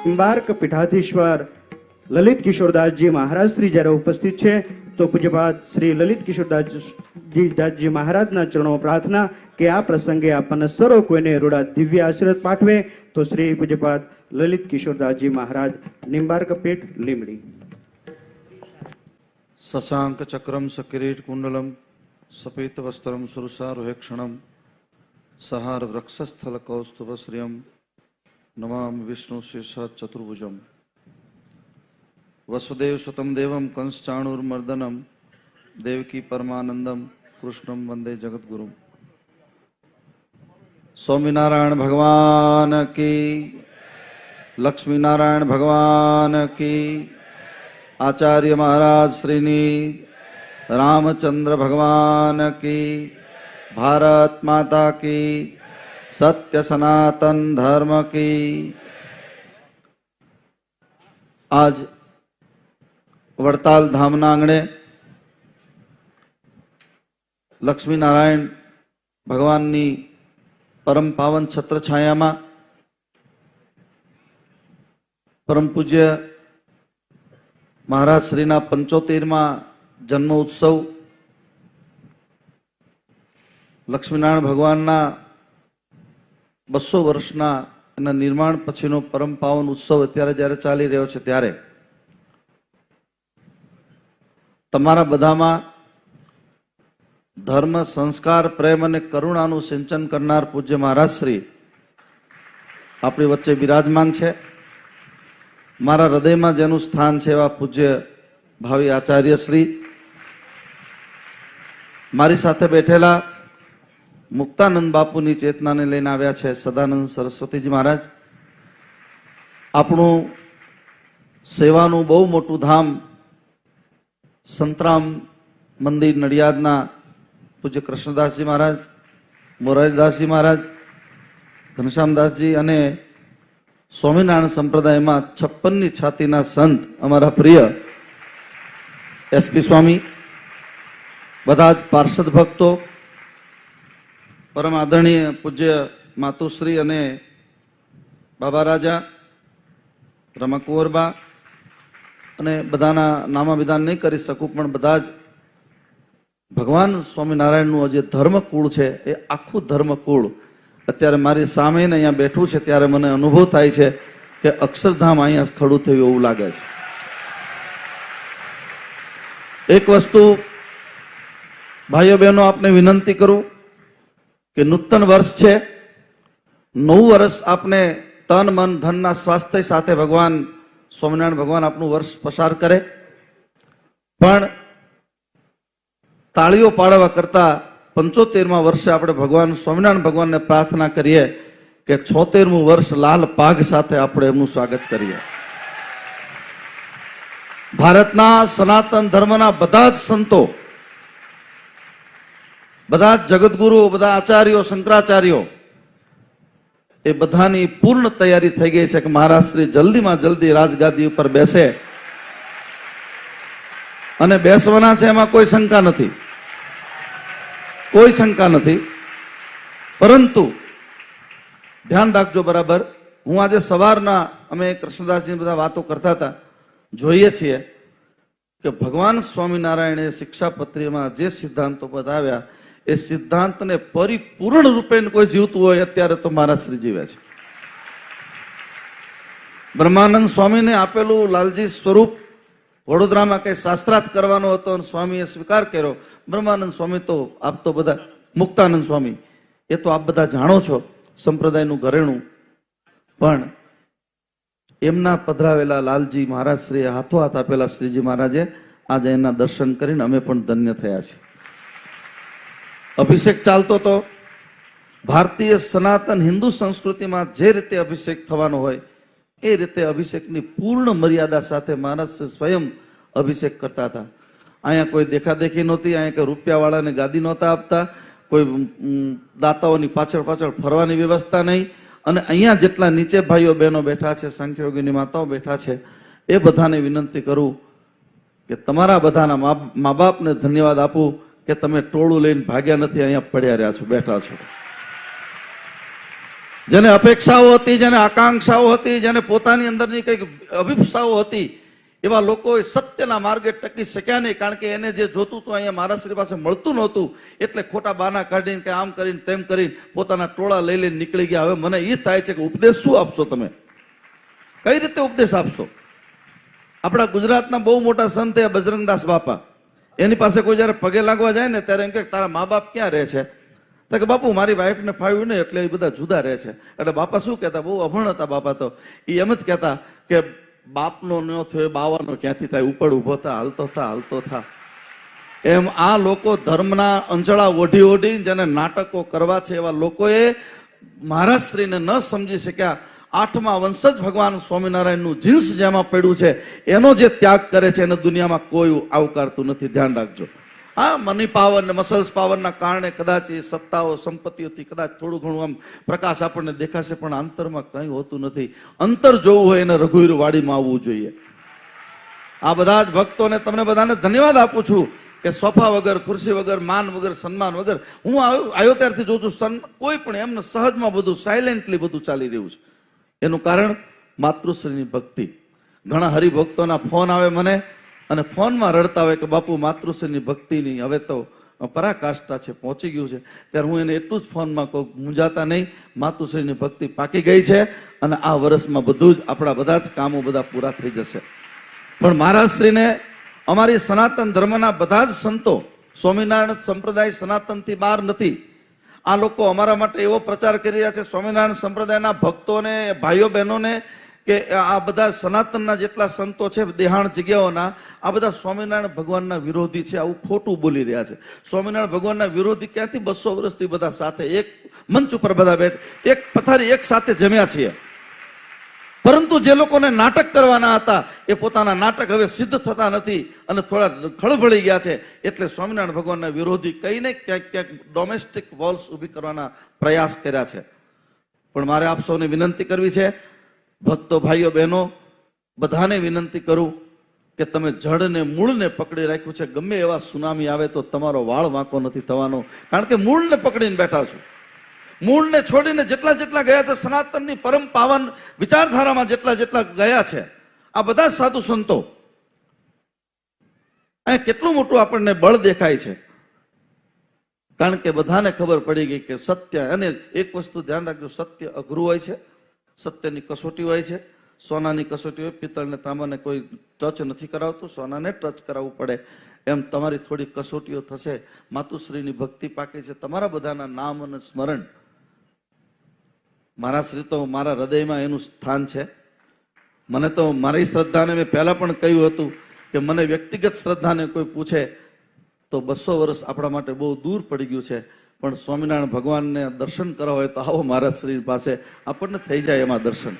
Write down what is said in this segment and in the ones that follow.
નિંબાર્ક પીઠાધીશ્વર લલિત કિશોરદાસજી મહારાજ શ્રી જ્યારે ઉપસ્થિત છે, તો પૂજ્યપાદ શ્રી લલિત કિશોરદાસજી દાસજી મહારાજના ચરણો પ્રાર્થના કે આ પ્રસંગે આપણને સર્વ કોઈને રૂડા દિવ્ય આશીર્વાદ પાઠવે. તો શ્રી પૂજ્યપાદ લલિત કિશોરદાસજી મહારાજ, નિંબાર્ક પીઠ લીમડી શશાંક ચક્રમ સકિરીટ કુંડલમ સફેદ વસ્ત્રમ સુરસારુહેક્ષણમ સહાર વૃક્ષસ્થલ કૌસ્તુભ શ્રિયમ નમામ વિષ્ણુ શીર્ષ ચતુર્ભુજમ વસુદેવ સુતમ દેવમ કંસચાણુર્મર્દનમ દેવકી પરમાનંદમ કૃષ્ણમ વંદે જગદગુરુ સ્વામિનારાયણ ભગવાન કી લક્ષ્મીનારાયણ ભગવાન કી આચાર્ય મહારાજ શ્રીની રામચંદ્ર ભગવાન કી ભારત માતા કી સત્ય સનાતન ધર્મ કી. આજ વડતાલ ધામના આંગણે લક્ષ્મીનારાયણ ભગવાનની પરમ પાવન છત્ર છાયામાં પરમ પૂજ્ય મહારાજ શ્રીના પંચોતેરમાં જન્મ ઉત્સવ લક્ષ્મીનારાયણ ભગવાનના બસો વર્ષના એના નિર્માણ પછીનો પરમ પાવન ઉત્સવ અત્યારે જ્યારે ચાલી રહ્યો છે ત્યારે તમારા બધામાં ધર્મ, સંસ્કાર, પ્રેમ અને કરુણાનું સિંચન કરનાર પૂજ્ય મહારાજ શ્રી આપણી વચ્ચે બિરાજમાન છે. મારા હૃદયમાં જેનું સ્થાન છે એવા પૂજ્ય ભાવિ આચાર્ય શ્રી. મારી સાથે બેઠેલા મુક્તાનંદ બાપુની ચેતનાને લઈને આવ્યા છે સદાનંદ સરસ્વતીજી મહારાજ. આપણું સેવાનું બહુ મોટું ધામ સંતરામ મંદિર નડિયાદના પૂજ્ય કૃષ્ણદાસજી મહારાજ, મોરારીદાસજી મહારાજ, ઘનશ્યામદાસજી અને સ્વામિનારાયણ સંપ્રદાયમાં છપ્પનની છાતીના સંત અમારા પ્રિય એસપી સ્વામી, બધા જ પાર્ષદ ભક્તો પરમ આદરણીય પૂજ્ય માતુશ્રી અને બાબા રાજા રમા કુંવરબા અને બધાના નામાભિધાન નહીં કરી શકું, પણ બધા જ ભગવાન સ્વામિનારાયણનું જે ધર્મકુળ છે, એ આખું ધર્મકુળ અત્યારે મારી સામે અહીંયા બેઠું છે, ત્યારે મને અનુભવ થાય છે કે અક્ષરધામ અહીંયા ખડું થયું એવું લાગે છે. એક વસ્તુ, ભાઈઓ બહેનો, આપને વિનંતી કરું કે નૂતન વર્ષ છે. નવું વર્ષ આપને તન, મન, ધનના સ્વાસ્થ્ય સાથે ભગવાન સ્વામિનારાયણ ભગવાન આપનું વર્ષ પસાર કરે. પણ તાળીઓ પાડવા કરતા પંચોતેરમાં વર્ષે આપણે ભગવાન સ્વામિનારાયણ ભગવાનને પ્રાર્થના કરીએ કે છોતેરમું વર્ષ લાલ પાગ સાથે આપણે એમનું સ્વાગત કરીએ. ભારતના સનાતન ધર્મના બધા જ સંતો બધા જગતગુરુઓ બધા આચાર્યો, શંકરાચાર્યો, એ બધાની પૂર્ણ તૈયારી થઈ ગઈ છે કે મહારાજશ્રી જલ્દીમાં જલ્દી રાજગાદી ઉપર બેસે. અને બેસવાના છે એમાં કોઈ શંકા નથી. કોઈ શંકા નથી. પરંતુ ધ્યાન રાખજો બરાબર, હું આજે સવારના, અમે કૃષ્ણદાસજી બધા વાતો કરતા હતા, જોઈએ છીએ કે ભગવાન સ્વામિનારાયણે શિક્ષાપત્રીમાં જે સિદ્ધાંતો બતાવ્યા એ સિદ્ધાંતને પરિપૂર્ણ રૂપે કોઈ જીવતું હોય, અત્યારે તો મારા શ્રી જીવે છે. બ્રહ્માનંદ સ્વામીને આપેલું લાલજી સ્વરૂપ વડોદરામાં કઈ શાસ્ત્રાર્થ કરવાનો હતો અને સ્વામીએ સ્વીકાર કર્યો. બ્રહ્માનંદ સ્વામી તો આપ તો બધા, મુક્તાનંદ સ્વામી, એ તો આપ બધા જાણો છો સંપ્રદાયનું ઘરેણું. પણ એમના પધરાવેલા લાલજી મહારાજ શ્રી હાથો હાથ આપેલા શ્રીજી મહારાજે આજે એના દર્શન કરીને અમે પણ ધન્ય થયા છીએ. અભિષેક ચાલતો તો. ભારતીય સનાતન હિન્દુ સંસ્કૃતિમાં જે રીતે અભિષેક થવાનો હોય, એ રીતે અભિષેકની પૂર્ણ મર્યાદા સાથે મહારાજ સ્વયં અભિષેક કરતા હતા. અહીંયા કોઈ દેખાદેખી નહોતી, અહીંયા કોઈ રૂપિયાવાળાને ગાદી નહોતા આપતા, કોઈ દાતાઓની પાછળ પાછળ ફરવાની વ્યવસ્થા નહીં. અને અહીંયા જેટલા નીચે ભાઈઓ બહેનો બેઠા છે સંખ્યોગીની માતાઓ બેઠા છે, એ બધાને વિનંતી કરું કે તમારા બધાના મા બાપને ધન્યવાદ આપું. કે તમે ટોળું લઈને ભાગ્યા નથી, અહીંયા પડ્યા રહ્યા છો, બેઠા છો. જેને અપેક્ષાઓ હતી, જેને આકાંક્ષાઓ હતી, જેને પોતાની અંદરની કંઈક અભિપ્સાઓ હતી, એવા લોકો સત્યના માર્ગે ટકી શક્યા નહીં, કારણ કે એને જે જોતું હતું, અહીંયા મહારાષ્ટ્રી પાસે મળતું નહોતું, એટલે ખોટા બાના કાઢીને કે આમ કરીને તેમ કરીને પોતાના ટોળા લઈ લઈને નીકળી ગયા. હવે મને એ થાય છે કે ઉપદેશ શું આપશો તમે? કઈ રીતે ઉપદેશ આપશો? આપણા ગુજરાતના બહુ મોટા સંત એ બજરંગદાસ બાપા. એની પાસે કોઈ જયારે પગે લાગવા જાય ને ત્યારે એમ કે તારા મા બાપ ક્યાં રહે છે? તો કે બાપુ, મારી વાઈફને ફાવ્યું ને એટલે એ બધા જુદા રહે છે. એટલે બાપા શું કહેતા? બહુ અભણ હતા બાપા તો. એ એમ જ કહેતા કે બાપનો ન થયો, બાવાનો ક્યાંથી થાય? ઉપર ઊભો થા, હાલતો થા હાલતો થા. એમ આ લોકો ધર્મના અંજળા ઓઢી ઓઢી જેને નાટકો કરવા છે એવા લોકોએ મહારાજશ્રીને ન સમજી શક્યા. આઠમા વંશજ ભગવાન સ્વામિનારાયણનું જીન્સ જેમાં પડ્યું છે, એનો જે ત્યાગ કરે છે, એને દુનિયામાં કોઈ આવકારતું નથી. ધ્યાન રાખજો. હા, મની પાવર ને મસલ્સ પાવરના કારણે કદાચ એ સત્તાઓ, સંપત્તિઓથી કદાચ થોડું ઘણું આમ પ્રકાશ આપણને દેખાશે, પણ અંતરમાં કંઈ હોતું નથી. અંતર જોવું હોય એને રઘુવીર વાડીમાં આવવું જોઈએ. આ બધા જ ભક્તોને તમને બધાને ધન્યવાદ આપું છું કે સોફા વગર, ખુરશી વગર, માન વગર, સન્માન વગર હું આવ્યો ત્યારથી જોઉં છું કોઈ પણ એમને સહજમાં બધું સાયલેન્ટલી બધું ચાલી રહ્યું છે. એનું કારણ માતૃશ્રીની ભક્તિ. ઘણા હરિભક્તોના ફોન આવે મને અને ફોનમાં રડતા હોય કે બાપુ, માતૃશ્રીની ભક્તિની હવે તો પરાકાષ્ઠા છે, પહોંચી ગયું છે. ત્યારે હું એને એટલું જ ફોનમાં કહું મૂંઝાતા નહીં, માતૃશ્રીની ભક્તિ પાકી ગઈ છે અને આ વર્ષમાં બધું જ આપણા બધા જ કામો બધા પૂરા થઈ જશે. પણ મહારાજશ્રીને અમારી સનાતન ધર્મના બધા જ સંતો, સ્વામિનારાયણ સંપ્રદાય સનાતનથી બહાર નથી. આ લોકો અમારા માટે એવો પ્રચાર કરી રહ્યા છે, સ્વામિનારાયણ સંપ્રદાયના ભક્તોને ભાઈઓ બહેનોને કે આ બધા સનાતનના જેટલા સંતો છે, દેહાણ જગ્યાઓના, આ બધા સ્વામિનારાયણ ભગવાનના વિરોધી છે, આવું ખોટું બોલી રહ્યા છે. સ્વામિનારાયણ ભગવાનના વિરોધી ક્યાંથી બસો વર્ષથી બધા સાથે એક મંચ ઉપર બધા બેઠ, એક પથારી એક સાથે જમ્યા છીએ? પરંતુ જે લોકોને નાટક કરવાના હતા, એ પોતાના નાટક હવે સિદ્ધ થતા નથી અને થોડા ખળભળી ગયા છે. એટલે સ્વામિનારાયણ ભગવાનના વિરોધી કઈને ક્યાંક ક્યાંક ડોમેસ્ટિક વોલ્સ ઊભી કરવાના પ્રયાસ કર્યા છે. પણ મારે આપ સૌને વિનંતી કરવી છે, ભક્તો, ભાઈઓ, બહેનો, બધાને વિનંતી કરું કે તમે જડને મૂળને પકડી રાખ્યું છે. ગમે એવા સુનામી આવે તો તમારો વાળ વાંકો નથી થવાનો. કારણ કે મૂળને પકડીને બેઠા છો. મૂળને છોડીને જેટલા જેટલા ગયા છે, સનાતનની પરમ પાવન વિચારધારામાં જેટલા જેટલા ગયા છે, આ બધા સાધુ સંતો. અહીંયા કેટલું મોટું આપણને બળ દેખાય છે. કારણ કે બધાને ખબર પડી ગઈ કે સત્ય, અને એક વસ્તુ ધ્યાન રાખજો, સત્ય અઘરું હોય છે, સત્યની કસોટી હોય છે, સોનાની કસોટી હોય, પિત્તળને તાંબાને કોઈ ટચ નથી કરાવતું, સોનાને ટચ કરાવવું પડે. એમ તમારી થોડી કસોટીઓ થશે, માતુશ્રીની ભક્તિ પાકે છે, તમારા બધાના નામ અને સ્મરણ મારા શ્રી તો મારા હૃદયમાં એનું સ્થાન છે. મને તો મારી શ્રદ્ધાને મેં પહેલાં પણ કહ્યું હતું કે મને વ્યક્તિગત શ્રદ્ધાને કોઈ પૂછે તો બસો વર્ષ આપણા માટે બહુ દૂર પડી ગયું છે. પણ સ્વામિનારાયણ ભગવાનને દર્શન કરવા હોય તો આવો મારા શ્રી પાસે. આપણને થઈ જાય એમાં દર્શન.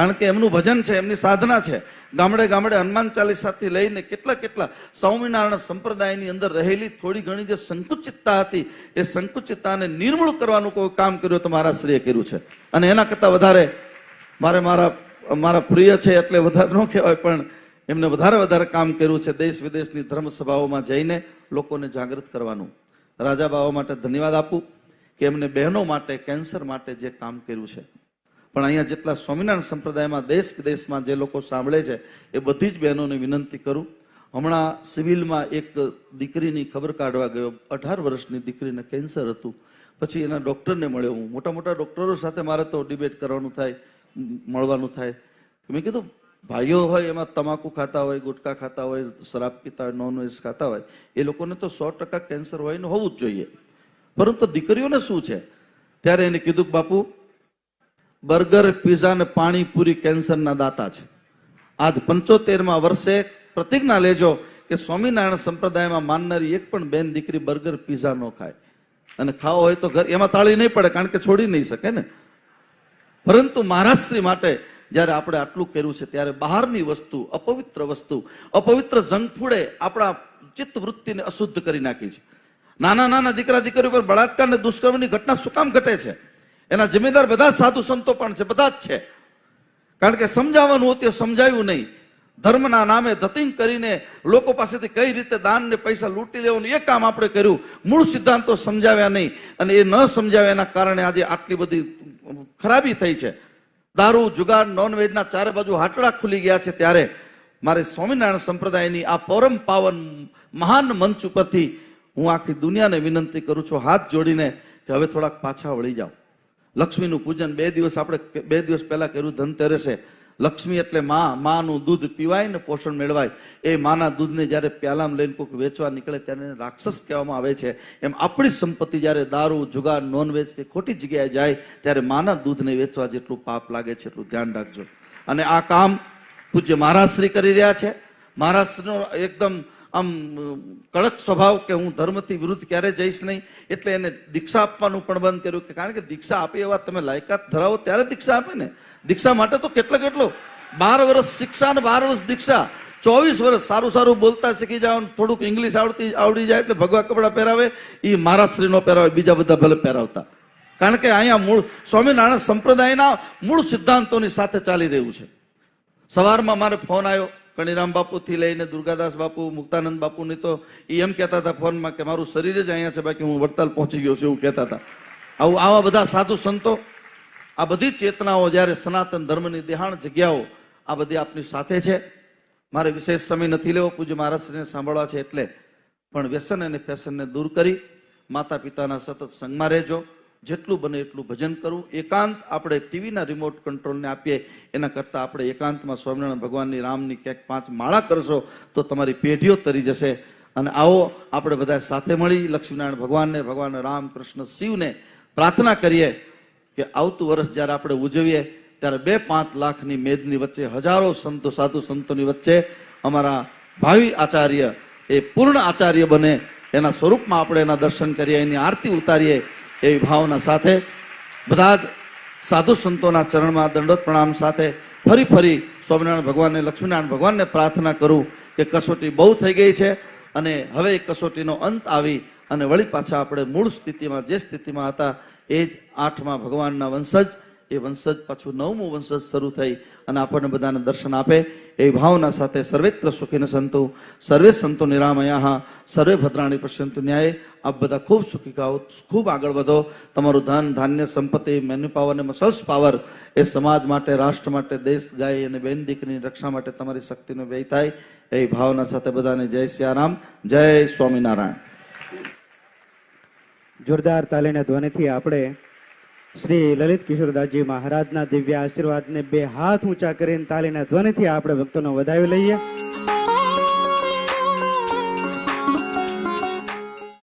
કારણ કે એમનું ભજન છે, એમની સાધના છે. ગામડે ગામડે હનુમાન ચાલીસાથી લઈને કેટલા કેટલા સ્વામિનારાયણ સંપ્રદાયની અંદર રહેલી થોડી ઘણી જે સંકુચિતતા હતી, એ સંકુચિતતાને નિર્મૂળ કરવાનું કોઈ કામ કર્યું તો મારા શ્રીએ કર્યું છે. અને એના કરતાં વધારે મારે મારા મારા પ્રિય છે એટલે વધારે ન કહેવાય, પણ એમને વધારે વધારે કામ કર્યું છે દેશ વિદેશની ધર્મ સભાઓમાં જઈને લોકોને જાગૃત કરવાનું. રાજા બાવા માટે ધન્યવાદ આપું કે એમને બહેનો માટે કેન્સર માટે જે કામ કર્યું છે. પણ અહીંયા જેટલા સ્વામિનારાયણ સંપ્રદાયમાં દેશ વિદેશમાં જે લોકો સાંભળે છે, એ બધી જ બહેનોને વિનંતી કરું. હમણાં સિવિલમાં એક દીકરીની ખબર કાઢવા ગયો. અઢાર વર્ષની દીકરીને કેન્સર હતું. પછી એના ડૉક્ટરને મળ્યો હું. મોટા મોટા ડૉક્ટરો સાથે મારે તો ડિબેટ કરવાનું થાય, મળવાનું થાય. મેં કીધું, ભાઈઓ હોય, એમાં તમાકુ ખાતા હોય, ગુટકા ખાતા હોય, શરાબ પીતા હોય, નોન વેજ ખાતા હોય, એ લોકોને તો સો ટકા કેન્સર હોય હોવું જ જોઈએ. પરંતુ દીકરીઓને શું છે? ત્યારે એને કીધું કે, બાપુ બર્ગર પીઝા અને પાણીપુરી કેન્સરના દાતા છે. આજ પંચોતેરમાં વર્ષે પ્રતિજ્ઞા લેજો કે સ્વામિનારાયણ સંપ્રદાયમાં માનનારી એક પણ બેન દીકરી બર્ગર પીઝા ન ખાય. અને ખાવો હોય તો ઘર, એમાં તાળી નહીં પડે, કારણ કે છોડી નહીં શકે ને. પરંતુ મહારાજશ્રી માટે જ્યારે આપણે આટલું કર્યું છે, ત્યારે બહારની વસ્તુ, અપવિત્ર વસ્તુ, અપવિત્ર જંક ફૂડે આપણા ચિત્ત વૃત્તિને અશુદ્ધ કરી નાખી છે. નાના નાના દીકરા, દીકરીઓ પર બળાત્કાર અને દુષ્કર્મની ઘટના શું કામ ઘટે છે? એના જમીનદાર બધા સાધુ સંતો પણ છે, બધા જ છે. કારણ કે સમજાવવાનું હતું સમજાયું નહીં. ધર્મના નામે ધતિંગ કરીને લોકો પાસેથી કઈ રીતે દાન ને પૈસા લૂંટી લેવાનું એ કામ આપણે કર્યું. મૂળ સિદ્ધાંતો સમજાવ્યા નહીં અને એ ન સમજાવ્યા એના કારણે આજે આટલી બધી ખરાબી થઈ છે. દારૂ, જુગાર, નોનવેજના ચારે બાજુ હાટડા ખુલી ગયા છે ત્યારે મારે સ્વામિનારાયણ સંપ્રદાયની આ પરમ પાવન મહાન મંચ ઉપરથી હું આખી દુનિયાને વિનંતી કરું છું, હાથ જોડીને કે હવે થોડાક પાછા વળી જાઓ. લક્ષ્મીનું પૂજન બે દિવસ આપણે બે દિવસ પહેલાં કર્યું, ધનતેરસે. લક્ષ્મી એટલે માં, માનું દૂધ પીવાય ને પોષણ મેળવાય. એ માના દૂધને જ્યારે પ્યાલામાં લઈને કોઈક વેચવા નીકળે ત્યારે રાક્ષસ કહેવામાં આવે છે. એમ આપણી સંપત્તિ જ્યારે દારૂ, જુગાર નોનવેજ કે ખોટી જગ્યાએ જાય, ત્યારે માના દૂધને વેચવા જેટલું પાપ લાગે છે એટલું ધ્યાન રાખજો. અને આ કામ પૂજ્ય મહારાજશ્રી કરી રહ્યા છે. મહારાજશ્રીનો એકદમ આમ કડક સ્વભાવ કે હું ધર્મથી વિરુદ્ધ ક્યારે જઈશ નહીં, એટલે એને દીક્ષા આપવાનું પણ બંધ કર્યું કે કારણ કે દીક્ષા આપે એવા તમે લાયકાત ધરાવો ત્યારે દીક્ષા આપે ને. દીક્ષા માટે તો કેટલો કેટલો? બાર વર્ષ શિક્ષા અને બાર વર્ષ દીક્ષા. ચોવીસ વર્ષ સારું સારું બોલતા શીખી જાઓ થોડુંક ઇંગ્લિશ આવડતી, આવડી જાય એટલે ભગવા કપડાં પહેરાવે એ મારા શ્રીનો પહેરાવે, બીજા બધા ભલે પહેરાવતા. કારણ કે અહીંયા મૂળ, સ્વામિનારાયણ સંપ્રદાયના મૂળ સિદ્ધાંતોની સાથે ચાલી રહ્યું છે. સવારમાં મારે ફોન આવ્યો કણીરામ બાપુથી લઈને દુર્ગાદાસ બાપુ, મુક્તાનંદ બાપુની તો એ એમ કહેતા હતા ફોનમાં કે મારું શરીર જ અહીંયા છે, બાકી હું વડતાલ પહોંચી ગયો છું એવું કહેતા હતા. આવું આવા બધા સાધુ સંતો, આ બધી ચેતનાઓ જ્યારે સનાતન ધર્મની દેહાણ જગ્યાઓ આ બધી આપની સાથે છે. મારે વિશેષ સમય નથી લેવો, પૂજ્ય મહારાજશ્રીને સાંભળવા છે એટલે પણ વ્યસન અને ફેશનને દૂર કરી માતા પિતાના સતત સંગમાં રહેજો. જેટલું બને એટલું ભજન કરવું. એકાંત આપણે ટીવીના રિમોટ કંટ્રોલને આપીએ, એના કરતાં આપણે એકાંતમાં સ્વામિનારાયણ ભગવાનની રામની ક્યાંક પાંચ માળા કરશો, તો તમારી પેઢીઓ તરી જશે. અને આવો આપણે બધા સાથે મળી લક્ષ્મીનારાયણ ભગવાનને, ભગવાન રામ કૃષ્ણ શિવને પ્રાર્થના કરીએ કે આવતું વર્ષ જ્યારે આપણે ઉજવીએ, ત્યારે બે પાંચ લાખની મેદની વચ્ચે, હજારો સંતો, સાધુ સંતોની વચ્ચે અમારા ભાવિ આચાર્ય એ પૂર્ણ આચાર્ય બને. એના સ્વરૂપમાં આપણે એના દર્શન કરીએ, એની આરતી ઉતારીએ. એવી ભાવના સાથે બધા જ સાધુ સંતોના ચરણમાં દંડોત પ્રણામ સાથે ફરી ફરી સ્વામિનારાયણ ભગવાનને, લક્ષ્મીનારાયણ ભગવાનને પ્રાર્થના કરું કે કસોટી બહુ થઈ ગઈ છે અને હવે એ કસોટીનો અંત આવી અને વળી પાછા આપણે મૂળ સ્થિતિમાં, જે સ્થિતિમાં હતા, એ જ આઠમા ભગવાનના વંશજ એ વંશજ, પાછું નવમું વંશજ શરૂ થઈ અને આપણને બધાને દર્શન આપે એ ભાવના સાથે સર્વેત્ર સુખીને સંતો, સર્વે સંતો નિરામયા સર્વે ભદ્રાણી પશ્યંતુ ન્યાય. આપ બધા ખૂબ સુખી ગાઓ ખૂબ આગળ વધો. તમારું ધન, ધાન્ય સંપત્તિ મેન્યુ પાવર અને મસલ્સ પાવર એ સમાજ માટે, રાષ્ટ્ર માટે, દેશ, ગાય અને બેન દીકરીની રક્ષા માટે તમારી શક્તિનો વ્યય થાય. એ ભાવના સાથે બધાને જય સિયારામ, જય સ્વામિનારાયણ. જોરદાર તાલીના ધ્વનિથી આપણે શ્રી લલિત કિશોરદાસજી મહારાજના દિવ્ય આશીર્વાદને બે હાથ ઊંચા કરીને તાલીના ધ્વનિથી આપણે ભક્તોનો વધાવી લઈએ.